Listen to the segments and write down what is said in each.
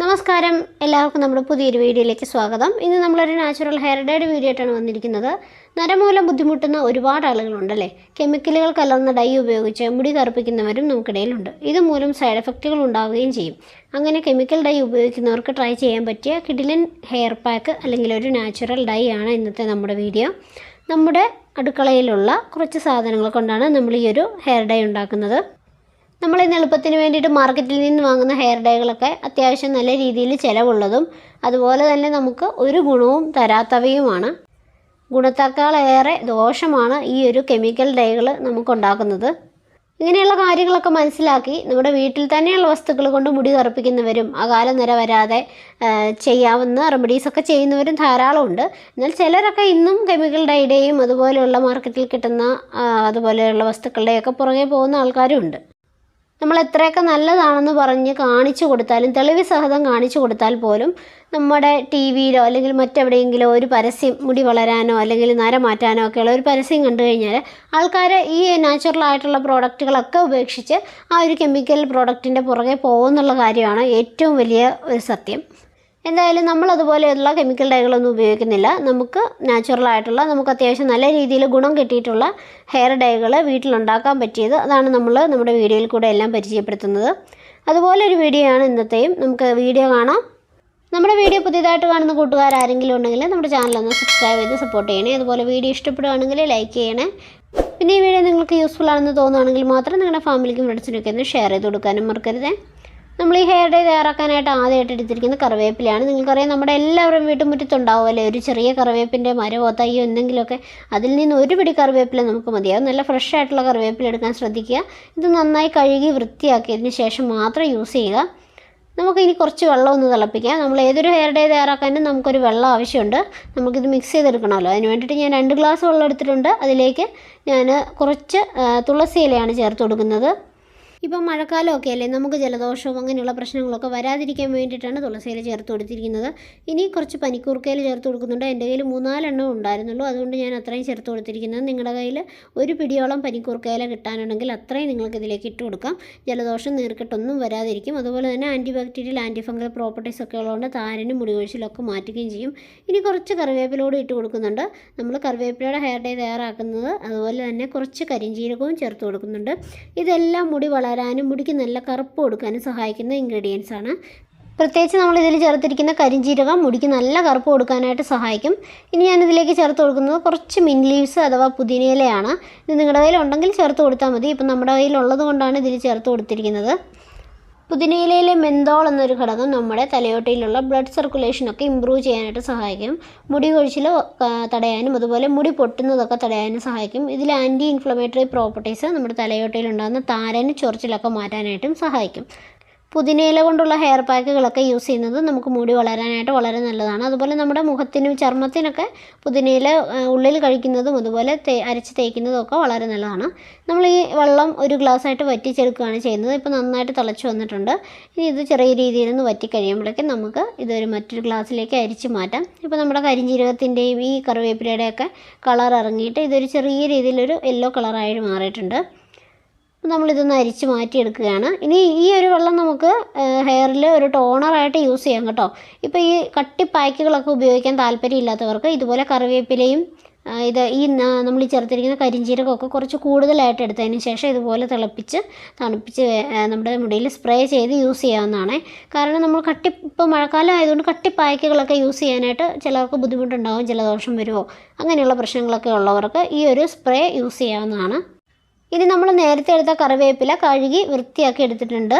നമസ്കാരം. എല്ലാവർക്കും നമ്മുടെ പുതിയൊരു വീഡിയോയിലേക്ക് സ്വാഗതം. ഇന്ന് നമ്മളൊരു നാച്ചുറൽ ഹെയർ ഡേയുടെ വീഡിയോ ആയിട്ടാണ് വന്നിരിക്കുന്നത്. നരമൂലം ബുദ്ധിമുട്ടുന്ന ഒരുപാട് ആളുകളുണ്ടല്ലേ? കെമിക്കലുകൾ കലർന്ന ഡൈ ഉപയോഗിച്ച് മുടി കറുപ്പിക്കുന്നവരും നമുക്കിടയിലുണ്ട്. ഇതുമൂലം സൈഡ് എഫക്റ്റുകൾ ഉണ്ടാവുകയും ചെയ്യും. അങ്ങനെ കെമിക്കൽ ഡൈ ഉപയോഗിക്കുന്നവർക്ക് ട്രൈ ചെയ്യാൻ പറ്റിയ കിഡിലൻ ഹെയർ പാക്ക് അല്ലെങ്കിൽ ഒരു നാച്ചുറൽ ഡൈ ആണ് ഇന്നത്തെ നമ്മുടെ വീഡിയോ നമ്മുടെ അടുക്കളയിലുള്ള കുറച്ച് സാധനങ്ങൾ കൊണ്ടാണ് നമ്മൾ ഈ ഒരു ഹെയർ ഡൈ ഉണ്ടാക്കുന്നത്. നമ്മൾ ഇന്ന് എളുപ്പത്തിന് വേണ്ടിയിട്ട് മാർക്കറ്റിൽ നിന്ന് വാങ്ങുന്ന ഹെയർ ഡൈകളൊക്കെ അത്യാവശ്യം നല്ല രീതിയിൽ ചിലവുള്ളതും അതുപോലെ തന്നെ നമുക്ക് ഒരു ഗുണവും തരാത്തവയുമാണ്. ഗുണത്തേക്കാളേറെ ദോഷമാണ് ഈ ഒരു കെമിക്കൽ ഡൈകൾ നമുക്കുണ്ടാക്കുന്നത് ഇങ്ങനെയുള്ള കാര്യങ്ങളൊക്കെ മനസ്സിലാക്കി നമ്മുടെ വീട്ടിൽ തന്നെയുള്ള വസ്തുക്കൾ കൊണ്ട് മുടി കറുപ്പിക്കുന്നവരും അകാല നിര വരാതെ ചെയ്യാവുന്ന റെമഡീസൊക്കെ ചെയ്യുന്നവരും ധാരാളമുണ്ട് എന്നാൽ ചിലരൊക്കെ ഇന്നും കെമിക്കൽ ഡൈയുടെയും അതുപോലെയുള്ള മാർക്കറ്റിൽ കിട്ടുന്ന അതുപോലെയുള്ള വസ്തുക്കളുടെയൊക്കെ പുറകെ പോകുന്ന ആൾക്കാരും ഉണ്ട്. നമ്മൾ എത്രയൊക്കെ നല്ലതാണെന്ന് പറഞ്ഞ് കാണിച്ചു കൊടുത്താലും തെളിവ് സഹിതം കാണിച്ചു കൊടുത്താൽ പോലും നമ്മുടെ ടി വിയിലോ അല്ലെങ്കിൽ മറ്റെവിടെയെങ്കിലോ ഒരു പരസ്യം മുടി വളരാനോ അല്ലെങ്കിൽ നര മാറ്റാനോ ഒക്കെയുള്ള ഒരു പരസ്യം കണ്ടു കഴിഞ്ഞാൽ ആൾക്കാർ ഈ നാച്ചുറൽ ആയിട്ടുള്ള പ്രോഡക്റ്റുകളൊക്കെ ഉപേക്ഷിച്ച് ആ ഒരു കെമിക്കൽ പ്രോഡക്റ്റിന്റെ പുറകെ പോകുന്നുള്ള കാര്യമാണ് ഏറ്റവും വലിയ ഒരു സത്യം. എന്തായാലും നമ്മൾ അതുപോലെയുള്ള കെമിക്കൽ ഡൈകളൊന്നും ഉപയോഗിക്കുന്നില്ല. നമുക്ക് നാച്ചുറൽ ആയിട്ടുള്ള നമുക്ക് അത്യാവശ്യം നല്ല രീതിയിൽ ഗുണം കിട്ടിയിട്ടുള്ള ഹെയർ ഡൈകൾ വീട്ടിലുണ്ടാക്കാൻ പറ്റിയത് അതാണ് നമ്മൾ നമ്മുടെ വീഡിയോയിൽ കൂടെ എല്ലാം പരിചയപ്പെടുത്തുന്നത്. അതുപോലെ ഒരു വീഡിയോ ആണ് ഇന്നത്തെയും. നമുക്ക് വീഡിയോ കാണാം. നമ്മുടെ വീഡിയോ പുതിയതായിട്ട് കാണുന്ന കൂട്ടുകാർ ആരെങ്കിലും ഉണ്ടെങ്കിൽ നമ്മുടെ ചാനൽ ഒന്ന് സബ്സ്ക്രൈബ് ചെയ്ത് സപ്പോർട്ട് ചെയ്യണേ. അതുപോലെ വീഡിയോ ഇഷ്ടപ്പെടുകയാണെങ്കിൽ ലൈക്ക് ചെയ്യണേ. പിന്നെ ഈ വീഡിയോ നിങ്ങൾക്ക് യൂസ്ഫുൾ ആണെന്ന് തോന്നുകയാണെങ്കിൽ മാത്രം നിങ്ങളുടെ ഫാമിലിക്കും ഫ്രണ്ട്സിനൊക്കെ ഒന്ന് ഷെയർ ചെയ്ത് കൊടുക്കാനും മറക്കരുതേ. നമ്മൾ ഈ ഹെയർ ഡേ തയ്യാറാക്കാനായിട്ട് ആദ്യമായിട്ട് എടുത്തിരിക്കുന്ന കറിവേപ്പിലയാണ്. നിങ്ങൾക്കറിയാം നമ്മുടെ എല്ലാവരും വീട്ടുമുറ്റത്തുണ്ടാവുമല്ലേ ഒരു ചെറിയ കറിവേപ്പിന്റെ മരമോ തയ്യോ എന്തെങ്കിലുമൊക്കെ അതിൽ നിന്ന് ഒരു പിടി കറിവേപ്പില നമുക്ക് മതിയാവും നല്ല ഫ്രഷ് ആയിട്ടുള്ള കറിവേപ്പില എടുക്കാൻ ശ്രദ്ധിക്കുക. ഇത് നന്നായി കഴുകി വൃത്തിയാക്കിയതിന് ശേഷം മാത്രം യൂസ് ചെയ്യുക. നമുക്കിനി കുറച്ച് വെള്ളം ഒന്ന് തിളപ്പിക്കാം. നമ്മൾ ഏതൊരു ഹെയർ ഡേ തയ്യാറാക്കാനും നമുക്കൊരു വെള്ളം ആവശ്യമുണ്ട്. നമുക്കിത് മിക്സ് ചെയ്തെടുക്കണമല്ലോ. അതിന് വേണ്ടിയിട്ട് ഞാൻ രണ്ട് ഗ്ലാസ് വെള്ളം എടുത്തിട്ടുണ്ട്. അതിലേക്ക് ഞാൻ കുറച്ച് തുളസി ഇലയാണ് ചേർത്ത് കൊടുക്കുന്നത്. ഇപ്പം മഴക്കാലമൊക്കെ അല്ലേ? നമുക്ക് ജലദോഷവും അങ്ങനെയുള്ള പ്രശ്നങ്ങളൊക്കെ വരാതിരിക്കാൻ വേണ്ടിയിട്ടാണ് തുളസിയിൽ ചേർത്ത് കൊടുത്തിരിക്കുന്നത്. ഇനി കുറച്ച് പനിക്കൂർക്കയിൽ ചേർത്ത് കൊടുക്കുന്നുണ്ട്. എന്റെ കയ്യിൽ മൂന്നാലെണ്ണം ഉണ്ടായിരുന്നുള്ളൂ. അതുകൊണ്ട് ഞാൻ അത്രയും ചേർത്ത് കൊടുത്തിരിക്കുന്നത്. നിങ്ങളുടെ കയ്യിൽ ഒരു പിടിയോളം പനിക്കൂർക്കയില കിട്ടാനുണ്ടെങ്കിൽ അത്രയും നിങ്ങൾക്ക് ഇതിലേക്ക് ഇട്ട് കൊടുക്കാം. ജലദോഷം നീർക്കെട്ടൊന്നും വരാതിരിക്കും. അതുപോലെ തന്നെ anti bacterial anti fungal properties ഒക്കെ ഉള്ളതുകൊണ്ട് താരനും മുടികൊഴിച്ചിലൊക്കെ മാറ്റുകയും ചെയ്യും. ഇനി കുറച്ച് കറിവേപ്പിലോട് ഇട്ട് കൊടുക്കുന്നുണ്ട്. നമ്മൾ കറിവേപ്പിലയുടെ ഹെയർ ഡേ തയ്യാറാക്കുന്നത്. അതുപോലെ തന്നെ കുറച്ച് കരിഞ്ചീരകവും ചേർത്ത് കൊടുക്കുന്നുണ്ട്. ഇതെല്ലാം മുടി വളരാനും മുടിക്ക് നല്ല കറുപ്പ് കൊടുക്കാനും സഹായിക്കുന്ന ഇൻഗ്രീഡിയൻസ് ആണ്. പ്രത്യേകിച്ച് നമ്മൾ ഇതിൽ ചേർത്തിരിക്കുന്ന കരിഞ്ജീരകം മുടിക്ക് നല്ല കറുപ്പ് കൊടുക്കാനായിട്ട് സഹായിക്കും. ഇനി ഞാനിതിലേക്ക് ചേർത്ത് കൊടുക്കുന്നത് കുറച്ച് മിൻ ലീവ്സ് അഥവാ പുതിനയിലയാണ്. ഇത് നിങ്ങളുടെ കയ്യിൽ ഉണ്ടെങ്കിൽ ചേർത്ത് കൊടുത്താൽ മതി. ഇപ്പം നമ്മുടെ കയ്യിലുള്ളത് കൊണ്ടാണ് ഇതിൽ ചേർത്ത് കൊടുത്തിരിക്കുന്നത്. പുതിനയിലയിലെ മെന്തോൾ എന്നൊരു ഘടകം നമ്മുടെ തലയോട്ടിയിലുള്ള ബ്ലഡ് സർക്കുലേഷനൊക്കെ ഇമ്പ്രൂവ് ചെയ്യാനായിട്ട് സഹായിക്കും. മുടി കൊഴിച്ചിൽ തടയാനും അതുപോലെ മുടി പൊട്ടുന്നതൊക്കെ തടയാനും സഹായിക്കും. ഇതിൽ ആന്റി ഇൻഫ്ലമേറ്ററി പ്രോപ്പർട്ടീസ് നമ്മുടെ തലയോട്ടിയിൽ ഉണ്ടാകുന്ന താരന് ചൊറിച്ചിലൊക്കെ മാറ്റാനായിട്ടും സഹായിക്കും. പുതിനയില കൊണ്ടുള്ള ഹെയർ പാക്കുകളൊക്കെ യൂസ് ചെയ്യുന്നത് നമുക്ക് മുടി വളരാനായിട്ട് വളരെ നല്ലതാണ്. അതുപോലെ നമ്മുടെ മുഖത്തിനും ചർമ്മത്തിനൊക്കെ പുതിനയില ഉള്ളിൽ കഴിക്കുന്നതും അതുപോലെ തേ അരച്ച് തേക്കുന്നതും ഒക്കെ വളരെ നല്ലതാണ്. നമ്മൾ ഈ വെള്ളം ഒരു ഗ്ലാസ്സായിട്ട് വറ്റിച്ചെടുക്കുകയാണ് ചെയ്യുന്നത്. ഇപ്പോൾ നന്നായിട്ട് തിളച്ച് വന്നിട്ടുണ്ട്. ഇനി ഇത് ചെറിയ രീതിയിൽ ഒന്ന് വറ്റി കഴിയുമ്പോഴേക്കും നമുക്ക് ഇതൊരു മറ്റൊരു ഗ്ലാസ്സിലേക്ക് അരിച്ച് മാറ്റാം. ഇപ്പോൾ നമ്മുടെ കരിഞ്ജീരകത്തിന്റെയും ഈ കറിവേപ്പിലയുടെയൊക്കെ കളർ ഇറങ്ങിയിട്ട് ഇതൊരു ചെറിയ രീതിയിലൊരു യെല്ലോ കളറായിട്ട് മാറിയിട്ടുണ്ട്. നമ്മളിതൊന്ന് അരിച്ച് മാറ്റിയെടുക്കുകയാണ്. ഇനി ഈ ഒരു വെള്ളം നമുക്ക് ഹെയറിൽ ഒരു ടോണറായിട്ട് യൂസ് ചെയ്യാം കേട്ടോ. ഇപ്പോൾ ഈ കട്ടി പായ്ക്കുകളൊക്കെ ഉപയോഗിക്കാൻ താല്പര്യമില്ലാത്തവർക്ക് ഇതുപോലെ കറിവേപ്പിലയും ഇത് ഈ നമ്മൾ ഈ ചേർത്തിരിക്കുന്ന കരിഞ്ചീരകമൊക്കെ കുറച്ച് കൂടുതലായിട്ട് എടുത്തതിന് ശേഷം ഇതുപോലെ തിളപ്പിച്ച് തണുപ്പിച്ച് നമ്മുടെ മുടിയിൽ സ്പ്രേ ചെയ്ത് യൂസ് ചെയ്യാവുന്നതാണ്. കാരണം നമ്മൾ കട്ടി ഇപ്പോൾ മഴക്കാലം ആയതുകൊണ്ട് കട്ടി പായ്ക്കുകളൊക്കെ യൂസ് ചെയ്യാനായിട്ട് ചിലർക്ക് ബുദ്ധിമുട്ടുണ്ടാകും ജലദോഷം വരുമോ അങ്ങനെയുള്ള പ്രശ്നങ്ങളൊക്കെ ഉള്ളവർക്ക് ഈ ഒരു സ്പ്രേ യൂസ് ചെയ്യാവുന്നതാണ്. ഇനി നമ്മൾ നേരത്തെ എടുത്ത കറിവേപ്പില കഴുകി വൃത്തിയാക്കി എടുത്തിട്ടുണ്ട്.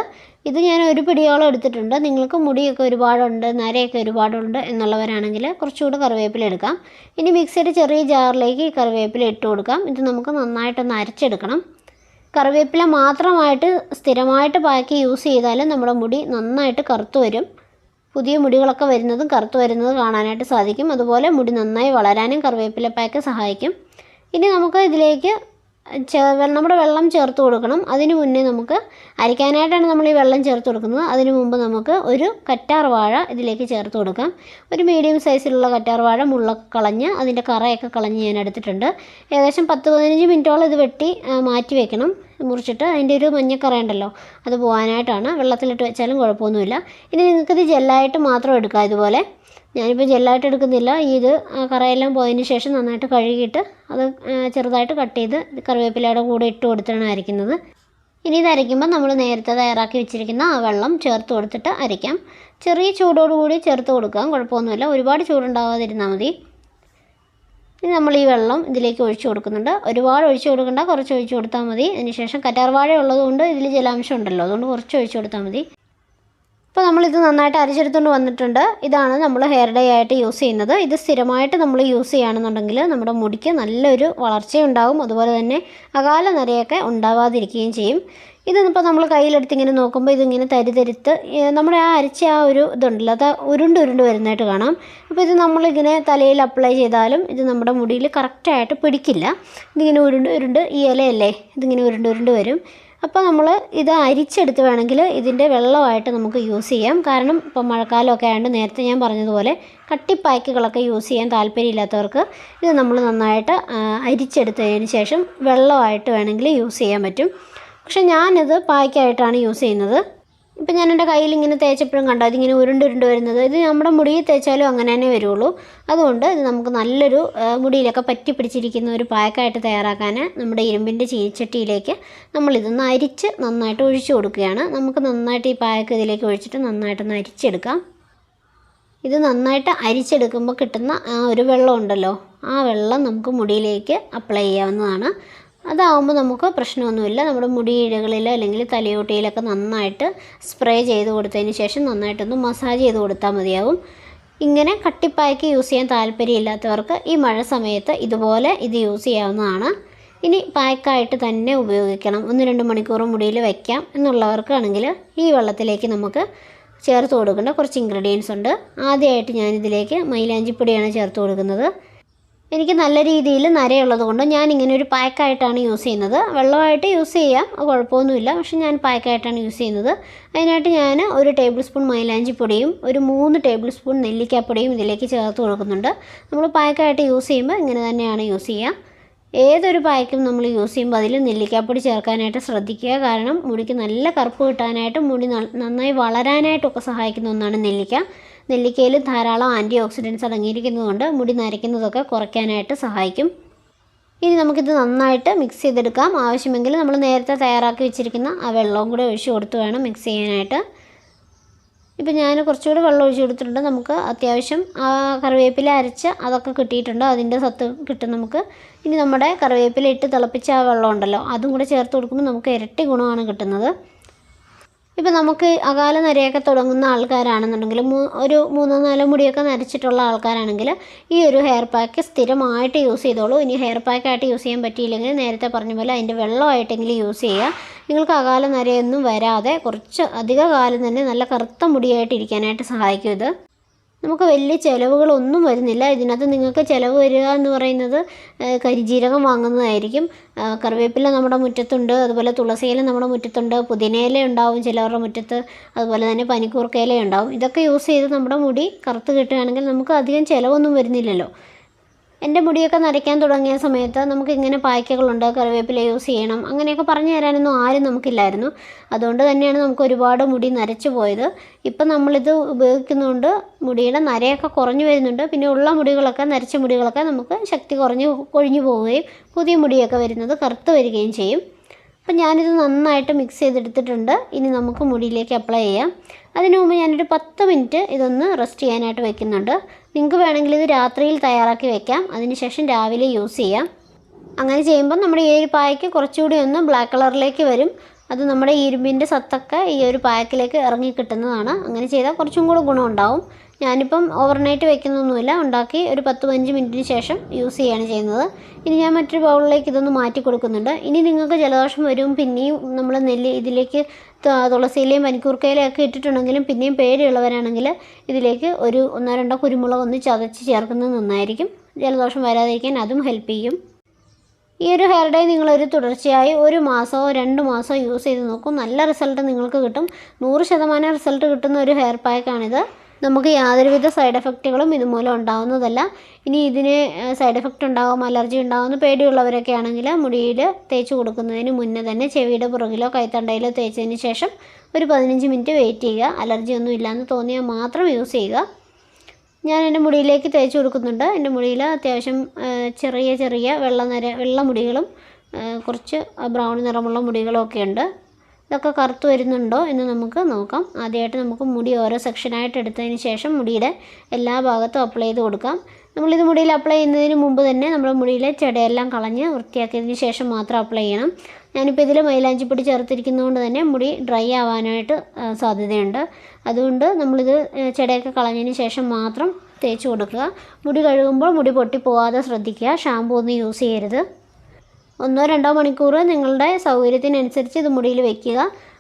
ഇത് ഞാൻ ഒരു പിടിയോളം എടുത്തിട്ടുണ്ട്. നിങ്ങൾക്ക് മുടിയൊക്കെ ഒരുപാടുണ്ട് നരയൊക്കെ ഒരുപാടുണ്ട് എന്നുള്ളവരാണെങ്കിൽ കുറച്ചുകൂടെ കറിവേപ്പില എടുക്കാം. ഇനി മിക്സിയുടെ ചെറിയ ജാറിലേക്ക് ഈ കറിവേപ്പില ഇട്ട് കൊടുക്കാം. ഇത് നമുക്ക് നന്നായിട്ടൊന്ന് അരച്ചെടുക്കണം. കറിവേപ്പില മാത്രമായിട്ട് സ്ഥിരമായിട്ട് പാക്കി യൂസ് ചെയ്താൽ നമ്മുടെ മുടി നന്നായിട്ട് കറുത്തു വരും. പുതിയ മുടികളൊക്കെ വരുന്നതും കറുത്തു വരുന്നതും കാണാനായിട്ട് സാധിക്കും. അതുപോലെ മുടി നന്നായി വളരാനും കറിവേപ്പില പാക്ക് സഹായിക്കും. ഇനി നമുക്ക് ഇതിലേക്ക് ചേ നമ്മുടെ വെള്ളം ചേർത്ത് കൊടുക്കണം. അതിന് മുന്നേ നമുക്ക് അരിക്കാനായിട്ടാണ് നമ്മൾ ഈ വെള്ളം ചേർത്ത് കൊടുക്കുന്നത്. അതിന് മുമ്പ് നമുക്ക് ഒരു കറ്റാർ വാഴ ഇതിലേക്ക് ചേർത്ത് കൊടുക്കാം. ഒരു മീഡിയം സൈസിലുള്ള കറ്റാർ വാഴ മുള്ളൊക്കെ കളഞ്ഞ് അതിന്റെ കറയൊക്കെ കളഞ്ഞ് ഞാൻ എടുത്തിട്ടുണ്ട്. ഏകദേശം പത്ത് പതിനഞ്ച് മിനിറ്റോളം ഇത് വെട്ടി മാറ്റി വെക്കണം. മുറിച്ചിട്ട് അതിന്റെ ഒരു മഞ്ഞക്കറ ഉണ്ടല്ലോ അത് പോകാനായിട്ടാണ് വെള്ളത്തിലിട്ട് വെച്ചാലും കുഴപ്പമൊന്നുമില്ല. ഇനി നിങ്ങൾക്കിത് ജെല്ലായിട്ട് മാത്രം എടുക്കാം ഇതുപോലെ. ഞാനിപ്പോൾ ജെല്ലായിട്ട് എടുക്കുന്നില്ല. ഈ ഇത് കറയെല്ലാം പോയതിന് ശേഷം നന്നായിട്ട് കഴുകിയിട്ട് അത് ചെറുതായിട്ട് കട്ട് ചെയ്ത് കറിവേപ്പിലയുടെ കൂടെ ഇട്ട് കൊടുത്തിട്ടാണ് അരയ്ക്കുന്നത്. ഇനി ഇത് അരയ്ക്കുമ്പോൾ നമ്മൾ നേരത്തെ തയ്യാറാക്കി വെച്ചിരിക്കുന്ന ആ വെള്ളം ചേർത്ത് കൊടുത്തിട്ട് അരയ്ക്കാം. ചെറിയ ചൂടോടുകൂടി ചേർത്ത് കൊടുക്കാം. കുഴപ്പമൊന്നുമില്ല. ഒരുപാട് ചൂടുണ്ടാവാതിരുന്നാൽ മതി. ഇനി നമ്മൾ ഈ വെള്ളം ഇതിലേക്ക് ഒഴിച്ചു കൊടുക്കുന്നുണ്ട്. ഒരുപാട് ഒഴിച്ചു കൊടുക്കണ്ട കുറച്ച് ഒഴിച്ചു കൊടുത്താൽ മതി. അതിനുശേഷം കറ്റാർവാഴ ഉള്ളതുകൊണ്ട് ഇതിൽ ജലാംശം ഉണ്ടല്ലോ അതുകൊണ്ട് കുറച്ച് ഒഴിച്ചു കൊടുത്താൽ മതി. ഇപ്പോൾ നമ്മളിത് നന്നായിട്ട് അരച്ചെടുത്തുകൊണ്ട് വന്നിട്ടുണ്ട്. ഇതാണ് നമ്മൾ ഹെയർ ഡേ ആയിട്ട് യൂസ് ചെയ്യുന്നത്. ഇത് സ്ഥിരമായിട്ട് നമ്മൾ യൂസ് ചെയ്യുകയാണെന്നുണ്ടെങ്കിൽ നമ്മുടെ മുടിക്ക് നല്ലൊരു വളർച്ചയുണ്ടാകും. അതുപോലെ തന്നെ അകാല നിറയൊക്കെ ഉണ്ടാവാതിരിക്കുകയും ചെയ്യും. ഇതിപ്പോൾ നമ്മൾ കയ്യിലെടുത്ത് ഇങ്ങനെ നോക്കുമ്പോൾ ഇതിങ്ങനെ തരിതരുത്ത് നമ്മുടെ ആ അരച്ച ആ ഒരു ഇതുണ്ടല്ലോ അത് ഉരുണ്ട് ഉരുണ്ട് വരുന്നതായിട്ട് കാണാം. അപ്പോൾ ഇത് നമ്മളിങ്ങനെ തലയിൽ അപ്ലൈ ചെയ്താലും ഇത് നമ്മുടെ മുടിയിൽ കറക്റ്റായിട്ട് പിടിക്കില്ല. ഇതിങ്ങനെ ഉരുണ്ട് ഉരുണ്ട് ഈ ഇലയല്ലേ ഇതിങ്ങനെ ഉരുണ്ട് ഉരുണ്ട് വരും. അപ്പോൾ നമ്മൾ ഇത് അരിച്ചെടുത്ത് വേണമെങ്കിൽ ഇതിന്റെ വെള്ളമായിട്ട് നമുക്ക് യൂസ് ചെയ്യാം. കാരണം ഇപ്പോൾ മഴക്കാലമൊക്കെ ആയതുകൊണ്ട് നേരത്തെ ഞാൻ പറഞ്ഞതുപോലെ കട്ടിപ്പായ്ക്കുകളൊക്കെ യൂസ് ചെയ്യാൻ താല്പര്യമില്ലാത്തവർക്ക് ഇത് നമ്മൾ നന്നായിട്ട് അരിച്ചെടുത്തതിന് ശേഷം വെള്ളമായിട്ട് വേണമെങ്കിൽ യൂസ് ചെയ്യാൻ പറ്റും. പക്ഷേ ഞാനിത് പായ്ക്കായിട്ടാണ് യൂസ് ചെയ്യുന്നത്. ഇപ്പം ഞാൻ എന്റെ കയ്യിൽ ഇങ്ങനെ തേച്ചപ്പോഴും കണ്ടോ? അതിങ്ങനെ ഉരുണ്ട് വരുന്നത്. ഇത് നമ്മുടെ മുടിയിൽ തേച്ചാലും അങ്ങനെ തന്നെ വരുള്ളൂ. അതുകൊണ്ട് ഇത് നമുക്ക് നല്ലൊരു മുടിയിലൊക്കെ പറ്റി പിടിച്ചിരിക്കുന്ന ഒരു പായ്ക്കായിട്ട് തയ്യാറാക്കാൻ നമ്മുടെ ഇരുമ്പിന്റെ ചീനിച്ചട്ടിയിലേക്ക് നമ്മളിതൊന്ന് അരിച്ച് നന്നായിട്ട് ഒഴിച്ചു കൊടുക്കുകയാണ്. നമുക്ക് നന്നായിട്ട് ഈ പായ്ക്ക് ഇതിലേക്ക് ഒഴിച്ചിട്ട് നന്നായിട്ടൊന്ന് അരിച്ചെടുക്കാം. ഇത് നന്നായിട്ട് അരിച്ചെടുക്കുമ്പോൾ കിട്ടുന്ന ആ ഒരു വെള്ളം ഉണ്ടല്ലോ. ആ വെള്ളം നമുക്ക് മുടിയിലേക്ക് അപ്ലൈ ചെയ്യാവുന്നതാണ്. അതാവുമ്പോൾ നമുക്ക് പ്രശ്നമൊന്നുമില്ല. നമ്മുടെ മുടിയിഴകളിൽ അല്ലെങ്കിൽ തലയോട്ടിയിലൊക്കെ നന്നായിട്ട് സ്പ്രേ ചെയ്ത് കൊടുത്തതിന് ശേഷം നന്നായിട്ടൊന്ന് മസാജ് ചെയ്ത് കൊടുത്താൽ മതിയാവും. ഇങ്ങനെ കട്ടിപ്പായ്ക്ക് യൂസ് ചെയ്യാൻ താല്പര്യമില്ലാത്തവർക്ക് ഈ മഴ സമയത്ത് ഇതുപോലെ ഇത് യൂസ് ചെയ്യാവുന്നതാണ്. ഇനി പായ്ക്കായിട്ട് തന്നെ ഉപയോഗിക്കണം. ഒന്ന് രണ്ട് മണിക്കൂർ മുടിയിൽ വയ്ക്കാം എന്നുള്ളവർക്കാണെങ്കിൽ ഈ വെള്ളത്തിലേക്ക് നമുക്ക് ചേർത്ത് കൊടുക്കേണ്ട കുറച്ച് ഇൻഗ്രീഡിയൻസ് ഉണ്ട്. ആദ്യമായിട്ട് ഞാനിതിലേക്ക് മൈലാഞ്ചിപ്പൊടിയാണ് ചേർത്ത് കൊടുക്കുന്നത്. എനിക്ക് നല്ല രീതിയിൽ നരയുള്ളത് കൊണ്ട് ഞാൻ ഇങ്ങനെ ഒരു പാക്കായിട്ടാണ് യൂസ് ചെയ്യുന്നത്. വെള്ളമായിട്ട് യൂസ് ചെയ്യാം. കുഴപ്പമൊന്നുമില്ല. പക്ഷെ ഞാൻ പാക്കായിട്ടാണ് യൂസ് ചെയ്യുന്നത്. അതിനായിട്ട് ഞാൻ ഒരു ടേബിൾ സ്പൂൺ മൈലാഞ്ചിപ്പൊടിയും ഒരു മൂന്ന് ടേബിൾ സ്പൂൺ നെല്ലിക്കാപ്പൊടിയും ഇതിലേക്ക് ചേർത്ത് കൊടുക്കുന്നുണ്ട്. നമ്മൾ പാക്കായിട്ട് യൂസ് ചെയ്യുമ്പോൾ ഇങ്ങനെ തന്നെയാണ് യൂസ് ചെയ്യുക. ഏതൊരു പായ്ക്കും നമ്മൾ യൂസ് ചെയ്യുമ്പോൾ അതിൽ നെല്ലിക്കാപ്പൊടി ചേർക്കാനായിട്ട് ശ്രദ്ധിക്കുക. കാരണം മുടിക്ക് നല്ല കറുപ്പ് കിട്ടാനായിട്ടും മുടി നന്നായി വളരാനായിട്ടൊക്കെ സഹായിക്കുന്ന ഒന്നാണ് നെല്ലിക്ക. നെല്ലിക്കയിൽ ധാരാളം ആന്റി ഓക്സിഡൻസ് അടങ്ങിയിരിക്കുന്നതുകൊണ്ട് മുടി നരയ്ക്കുന്നതൊക്കെ കുറയ്ക്കാനായിട്ട് സഹായിക്കും. ഇനി നമുക്കിത് നന്നായിട്ട് മിക്സ് ചെയ്തെടുക്കാം. ആവശ്യമെങ്കിൽ നമ്മൾ നേരത്തെ തയ്യാറാക്കി വെച്ചിരിക്കുന്ന ആ വെള്ളവും കൂടെ ഒഴിച്ച് കൊടുത്ത് വേണം മിക്സ് ചെയ്യാനായിട്ട്. ഇപ്പം ഞാൻ കുറച്ചുകൂടി വെള്ളം ഒഴിച്ച് കൊടുത്തിട്ടുണ്ട്. നമുക്ക് അത്യാവശ്യം ആ കറിവേപ്പില അരച്ച് അതൊക്കെ കിട്ടിയിട്ടുണ്ട്. അതിന്റെ സത്ത് കിട്ടും നമുക്ക്. ഇനി നമ്മുടെ കറിവേപ്പില ഇട്ട് തിളപ്പിച്ച ആ വെള്ളം ഉണ്ടല്ലോ അതും കൂടെ ചേർത്ത് കൊടുക്കുമ്പോൾ നമുക്ക് ഇരട്ടി ഗുണമാണ് കിട്ടുന്നത്. ഇപ്പം നമുക്ക് അകാല നരയൊക്കെ തുടങ്ങുന്ന ആൾക്കാരാണെന്നുണ്ടെങ്കിൽ ഒരു മൂന്നോ നാലോ മുടിയൊക്കെ നരച്ചിട്ടുള്ള ആൾക്കാരാണെങ്കിൽ ഈ ഒരു ഹെയർ പാക്ക് സ്ഥിരമായിട്ട് യൂസ് ചെയ്തോളൂ. ഇനി ഹെയർ പാക്കായിട്ട് യൂസ് ചെയ്യാൻ പറ്റിയില്ലെങ്കിൽ നേരത്തെ പറഞ്ഞ പോലെ അതിന്റെ വെള്ളമായിട്ടെങ്കിലും യൂസ് ചെയ്യുക. നിങ്ങൾക്ക് അകാല നരയൊന്നും വരാതെ കുറച്ച് അധിക കാലം തന്നെ നല്ല കറുത്ത മുടിയായിട്ട് ഇരിക്കാനായിട്ട് സഹായിക്കും ഇത്. നമുക്ക് വലിയ ചിലവുകളൊന്നും വരുന്നില്ല. ഇതിനകത്ത് നിങ്ങൾക്ക് ചിലവ് വരിക എന്ന് പറയുന്നത് കരിജീരകം വാങ്ങുന്നതായിരിക്കും. കറിവേപ്പില നമ്മുടെ മുറ്റത്തുണ്ട് അതുപോലെ തുളസിയില നമ്മുടെ മുറ്റത്തുണ്ട് പുതിനയില ഉണ്ടാവും ചിലവരുടെ മുറ്റത്ത് അതുപോലെ തന്നെ പനിക്കൂർക്കയില ഉണ്ടാവും. ഇതൊക്കെ യൂസ് ചെയ്ത് നമ്മുടെ മുടി കറുത്ത് കിട്ടുകയാണെങ്കിൽ നമുക്ക് അധികം ചിലവൊന്നും വരുന്നില്ലല്ലോ. എന്റെ മുടിയൊക്കെ നരയ്ക്കാൻ തുടങ്ങിയ സമയത്ത് നമുക്ക് ഇങ്ങനെ പായ്ക്കകളുണ്ട് കറിവേപ്പില യൂസ് ചെയ്യണം. അങ്ങനെയൊക്കെ പറഞ്ഞു തരാനൊന്നും ആരും നമുക്കില്ലായിരുന്നു. അതുകൊണ്ട് തന്നെയാണ് നമുക്ക് ഒരുപാട് മുടി നരച്ചു പോയത്. ഇപ്പം നമ്മളിത് ഉപയോഗിക്കുന്നതുകൊണ്ട് മുടിയുടെ നരയൊക്കെ കുറഞ്ഞു വരുന്നുണ്ട്. പിന്നെ ഉള്ള മുടികളൊക്കെ നരച്ച മുടികളൊക്കെ നമുക്ക് ശക്തി കുറഞ്ഞ് കൊഴിഞ്ഞു പോവുകയും പുതിയ മുടിയൊക്കെ വരുന്നത് കറുത്ത് വരികയും ചെയ്യും. അപ്പം ഞാനിത് നന്നായിട്ട് മിക്സ് ചെയ്തെടുത്തിട്ടുണ്ട്. ഇനി നമുക്ക് മുടിയിലേക്ക് അപ്ലൈ ചെയ്യാം. അതിനു മുമ്പ് ഞാനൊരു പത്ത് മിനിറ്റ് ഇതൊന്ന് റെസ്റ്റ് ചെയ്യാനായിട്ട് വെക്കുന്നുണ്ട്. നിങ്ങൾക്ക് വേണമെങ്കിൽ ഇത് രാത്രിയിൽ തയ്യാറാക്കി വെക്കാം. അതിനുശേഷം രാവിലെ യൂസ് ചെയ്യാം. അങ്ങനെ ചെയ്യുമ്പോൾ നമ്മുടെ ഈ ഒരു പായയ്ക്ക് കുറച്ചുകൂടി ഒന്ന് ബ്ലാക്ക് കളറിലേക്ക് വരും. അത് നമ്മുടെ ഇരുമ്പിന്റെ സത്തൊക്കെ ഈ ഒരു പായക്കിലേക്ക് ഇറങ്ങി കിട്ടുന്നതാണ്. അങ്ങനെ ചെയ്താൽ കുറച്ചും കൂടെ ഗുണമുണ്ടാവും ഞാനിപ്പം ഓവർനൈറ്റ് വെക്കുന്നൊന്നുമില്ല. ഉണ്ടാക്കി ഒരു പത്ത് പതിനഞ്ച് മിനിറ്റിന് ശേഷം യൂസ് ചെയ്യുകയാണ് ചെയ്യുന്നത്. ഇനി ഞാൻ മറ്റൊരു ബൗളിലേക്ക് ഇതൊന്ന് മാറ്റി കൊടുക്കുന്നുണ്ട്. ഇനി നിങ്ങൾക്ക് ജലദോഷം വരും. പിന്നെയും നമ്മൾ നെല്ല് ഇതിലേക്ക് തുളസിയിലയും പനിക്കൂർക്കയിലെയും ഒക്കെ ഇട്ടിട്ടുണ്ടെങ്കിലും പിന്നെയും പേടിയുള്ളവരാണെങ്കിൽ ഇതിലേക്ക് ഒരു ഒന്നോ രണ്ടോ കുരുമുളക് ഒന്ന് ചതച്ച് ചേർക്കുന്നത് നന്നായിരിക്കും. ജലദോഷം വരാതിരിക്കാൻ അതും ഹെൽപ്പ് ചെയ്യും. ഈ ഒരു ഹെയർ ഡൈ നിങ്ങളൊരു തുടർച്ചയായി ഒരു മാസമോ രണ്ട് മാസമോ യൂസ് ചെയ്ത് നോക്കും. നല്ല റിസൾട്ട് നിങ്ങൾക്ക് കിട്ടും. നൂറ് ശതമാനം റിസൾട്ട് കിട്ടുന്ന ഒരു ഹെയർ പാക്കാണിത് നമുക്ക് യാതൊരുവിധ സൈഡ് എഫക്റ്റുകളും ഇതുമൂലം ഉണ്ടാകുന്നതല്ല ഇനി ഇതിന് സൈഡ് എഫക്റ്റ് ഉണ്ടാകും അലർജി ഉണ്ടാകുമെന്ന് പേടിയുള്ളവരൊക്കെ ആണെങ്കിൽ മുടിയിൽ തേച്ച് കൊടുക്കുന്നതിന് മുന്നേ തന്നെ ചെവിയുടെ പുറകിലോ കൈത്തണ്ടയിലോ തേച്ചതിന് ശേഷം ഒരു പതിനഞ്ച് മിനിറ്റ് വെയിറ്റ് ചെയ്യുക. അലർജി ഒന്നും ഇല്ലയെന്ന് തോന്നിയാൽ മാത്രം യൂസ് ചെയ്യുക. ഞാൻ എന്റെ മുടിയിലേക്ക് തേച്ച് കൊടുക്കുന്നുണ്ട്. എന്റെ മുടിയിൽ അത്യാവശ്യം ചെറിയ ചെറിയ വെള്ള നിര വെള്ള മുടികളും കുറച്ച് ബ്രൗൺ നിറമുള്ള മുടികളും ഒക്കെ ഉണ്ട്. ഇതൊക്കെ കറുത്ത് വരുന്നുണ്ടോ എന്ന് നമുക്ക് നോക്കാം. ആദ്യമായിട്ട് നമുക്ക് മുടി ഓരോ സെക്ഷനായിട്ട് എടുത്തതിന് ശേഷം മുടിയുടെ എല്ലാ ഭാഗത്തും അപ്ലൈ ചെയ്ത് കൊടുക്കാം. നമ്മളിത് മുടിയിൽ അപ്ലൈ ചെയ്യുന്നതിന് മുമ്പ് തന്നെ നമ്മുടെ മുടിയിലെ ചെടയെല്ലാം കളഞ്ഞ് വൃത്തിയാക്കിയതിന് ശേഷം മാത്രം അപ്ലൈ ചെയ്യണം. ഞാനിപ്പോൾ ഇതിൽ മൈലാഞ്ചിപ്പൊടി ചേർത്തിരിക്കുന്നതുകൊണ്ട് തന്നെ മുടി ഡ്രൈ ആവാനായിട്ട് സാധ്യതയുണ്ട്. അതുകൊണ്ട് നമ്മളിത് ചെടയൊക്കെ കളഞ്ഞതിന് ശേഷം മാത്രം തേച്ച് കൊടുക്കുക. മുടി കഴുകുമ്പോൾ മുടി പൊട്ടി പൊട്ടിപ്പോവാതെ ശ്രദ്ധിക്കുക. ഷാമ്പൂ ഒന്നും യൂസ് ചെയ്യരുത്. ഒന്നോ രണ്ടോ മണിക്കൂർ നിങ്ങളുടെ സൗകര്യത്തിനനുസരിച്ച് ഇത് മുടിയിൽ വെക്കുക.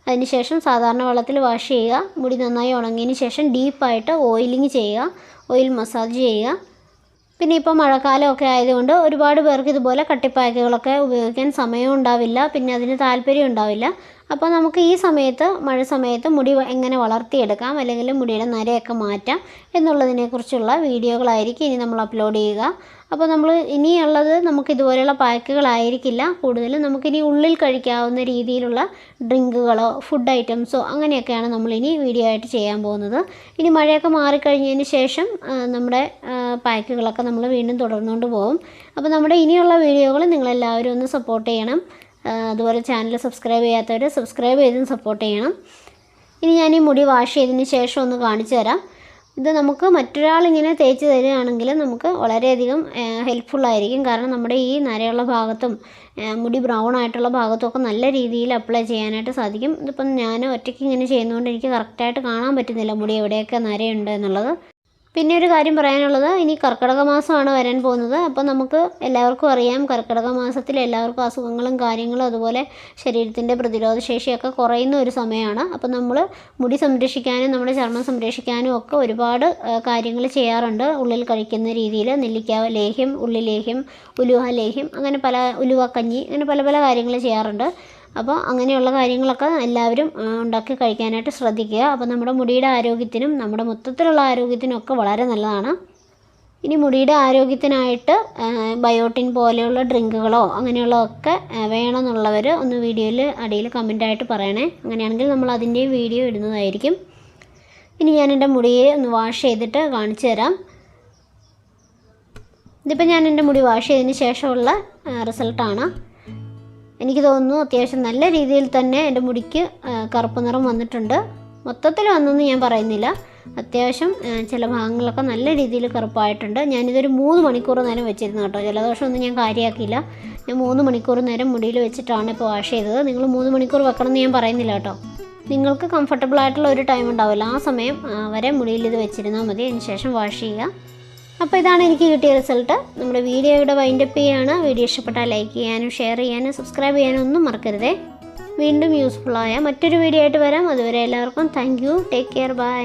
അതിനുശേഷം സാധാരണ വെള്ളത്തിൽ വാഷ് ചെയ്യുക. മുടി നന്നായി ഉണങ്ങിയതിന് ശേഷം ഡീപ്പായിട്ട് ഓയിലിംഗ് ചെയ്യുക. ഓയിൽ മസാജ് ചെയ്യുക. പിന്നെ ഇപ്പോൾ മഴക്കാലമൊക്കെ ആയതുകൊണ്ട് ഒരുപാട് പേർക്ക് ഇതുപോലെ കട്ടിപ്പാക്കുകളൊക്കെ ഉപയോഗിക്കാൻ സമയം ഉണ്ടാവില്ല. പിന്നെ അതിന് താല്പര്യം ഉണ്ടാവില്ല. അപ്പോൾ നമുക്ക് ഈ സമയത്ത് മഴ സമയത്ത് മുടി എങ്ങനെ വളർത്തിയെടുക്കാം? അല്ലെങ്കിൽ മുടിയുടെ നരയൊക്കെ മാറ്റാം എന്നുള്ളതിനെക്കുറിച്ചുള്ള വീഡിയോകളായിരിക്കും ഇനി നമ്മൾ അപ്ലോഡ് ചെയ്യുക. അപ്പോൾ നമ്മൾ ഇനിയുള്ളത് നമുക്ക് ഇതുപോലെയുള്ള പാക്കുകളായിരിക്കില്ല കൂടുതലും നമുക്കിനി ഉള്ളിൽ കഴിക്കാവുന്ന രീതിയിലുള്ള ഡ്രിങ്കുകളോ ഫുഡ് ഐറ്റംസോ അങ്ങനെയൊക്കെയാണ് നമ്മളിനി വീഡിയോ ആയിട്ട് ചെയ്യാൻ പോകുന്നത്. ഇനി മഴയൊക്കെ മാറിക്കഴിഞ്ഞതിന് ശേഷം നമ്മുടെ പാക്കുകളൊക്കെ നമ്മൾ വീണ്ടും തുടർന്നുകൊണ്ട് പോകും. അപ്പോൾ നമ്മുടെ ഇനിയുള്ള വീഡിയോകൾ നിങ്ങളെല്ലാവരും ഒന്ന് സപ്പോർട്ട് ചെയ്യണം. അതുപോലെ ചാനൽ സബ്സ്ക്രൈബ് ചെയ്യാത്തവർ സബ്സ്ക്രൈബ് ചെയ്തും സപ്പോർട്ട് ചെയ്യണം. ഇനി ഞാൻ ഈ മുടി വാഷ് ചെയ്തതിന് ശേഷം ഒന്ന് കാണിച്ചു തരാം ഇത് നമുക്ക് മറ്റൊരാളിങ്ങനെ തേച്ച് തരികയാണെങ്കിൽ നമുക്ക് വളരെയധികം ഹെൽപ്ഫുള്ളായിരിക്കും കാരണം നമ്മുടെ ഈ നരയുള്ള ഭാഗത്തും മുടി ബ്രൗൺ ആയിട്ടുള്ള ഭാഗത്തും ഒക്കെ നല്ല രീതിയിൽ അപ്ലൈ ചെയ്യാനായിട്ട് സാധിക്കും. ഇതിപ്പം ഞാൻ ഒറ്റയ്ക്ക് ഇങ്ങനെ ചെയ്യുന്നതുകൊണ്ട് എനിക്ക് കറക്റ്റായിട്ട് കാണാൻ പറ്റുന്നില്ല മുടി എവിടെയൊക്കെ നരയുണ്ട് എന്നുള്ളത്. പിന്നെ ഒരു കാര്യം പറയാനുള്ളത് ഇനി കർക്കിടക മാസമാണ് വരാൻ പോകുന്നത്. അപ്പോൾ നമുക്ക് എല്ലാവർക്കും അറിയാം കർക്കിടക മാസത്തിൽ എല്ലാവർക്കും അസുഖങ്ങളും കാര്യങ്ങളും അതുപോലെ ശരീരത്തിന്റെ പ്രതിരോധശേഷിയൊക്കെ കുറയുന്ന ഒരു സമയമാണ്. അപ്പോൾ നമ്മൾ മുടി സംരക്ഷിക്കാനും നമ്മുടെ ചർമ്മം സംരക്ഷിക്കാനും ഒക്കെ ഒരുപാട് കാര്യങ്ങൾ ചെയ്യാറുണ്ട്. ഉള്ളിൽ കഴിക്കുന്ന രീതിയിൽ നെല്ലിക്ക ലേഹ്യം ഉള്ളി ലേഹ്യം ഉലുവ ലേഹ്യം അങ്ങനെ പല ഉലുവക്കഞ്ഞി അങ്ങനെ പല പല കാര്യങ്ങൾ ചെയ്യാറുണ്ട്. അപ്പോൾ അങ്ങനെയുള്ള കാര്യങ്ങളൊക്കെ എല്ലാവരും ഉണ്ടാക്കി കഴിക്കാനായിട്ട് ശ്രദ്ധിക്കുക. അപ്പോൾ നമ്മുടെ മുടിയുടെ ആരോഗ്യത്തിനും നമ്മുടെ മൊത്തത്തിലുള്ള ആരോഗ്യത്തിനും ഒക്കെ വളരെ നല്ലതാണ്. ഇനി മുടിയുടെ ആരോഗ്യത്തിനായിട്ട് ബയോട്ടിൻ പോലെയുള്ള ഡ്രിങ്കുകളോ അങ്ങനെയുള്ളതൊക്കെ വേണമെന്നുള്ളവർ ഒന്ന് വീഡിയോയിൽ അടിയിൽ കമന്റായിട്ട് പറയണേ. അങ്ങനെയാണെങ്കിൽ നമ്മൾ അതിന്റെ വീഡിയോ ഇടുന്നതായിരിക്കും. ഇനി ഞാൻ എന്റെ മുടിയെ ഒന്ന് വാഷ് ചെയ്തിട്ട് കാണിച്ചു തരാം. ഇതിപ്പോൾ ഞാൻ എന്റെ മുടി വാഷ് ചെയ്തതിന് ശേഷമുള്ള റിസൾട്ടാണ് എനിക്ക് തോന്നുന്നു അത്യാവശ്യം നല്ല രീതിയിൽ തന്നെ എന്റെ മുടിക്ക് കറുപ്പ് നിറം വന്നിട്ടുണ്ട്. മൊത്തത്തിൽ വന്നൊന്നും ഞാൻ പറയുന്നില്ല. അത്യാവശ്യം ചില ഭാഗങ്ങളൊക്കെ നല്ല രീതിയിൽ കറുപ്പായിട്ടുണ്ട്. ഞാനിതൊരു മൂന്ന് മണിക്കൂർ നേരം വെച്ചിരുന്നു കേട്ടോ. ജലദോഷമൊന്നും ഞാൻ കാര്യമാക്കിയില്ല ഞാൻ മൂന്ന് മണിക്കൂർ നേരം മുടിയിൽ വെച്ചിട്ടാണ് ഇപ്പോൾ വാഷ് ചെയ്തത്. നിങ്ങൾ മൂന്ന് മണിക്കൂർ വെക്കണമെന്ന് ഞാൻ പറയുന്നില്ല കേട്ടോ. നിങ്ങൾക്ക് കംഫർട്ടബിൾ ആയിട്ടുള്ള ഒരു ടൈം ഉണ്ടാവില്ല. ആ സമയം വരെ മുടിയിൽ ഇത് വെച്ചിരുന്നാൽ മതി. അതിന് ശേഷം വാഷ് ചെയ്യുക. അപ്പോൾ ഇതാണ് എനിക്ക് കിട്ടിയ റിസൾട്ട്. നമ്മുടെ വീഡിയോ ഇവിടെ വൈൻഡപ്പ് ചെയ്യാണ്. വീഡിയോ ഇഷ്ടപ്പെട്ടാൽ ലൈക്ക് ചെയ്യാനും ഷെയർ ചെയ്യാനും സബ്സ്ക്രൈബ് ചെയ്യാനും ഒന്നും മറക്കരുതേ. വീണ്ടും യൂസ്ഫുള്ളായ മറ്റൊരു വീഡിയോ ആയിട്ട് വരാം. അതുവരെ എല്ലാവർക്കും thank you take care bye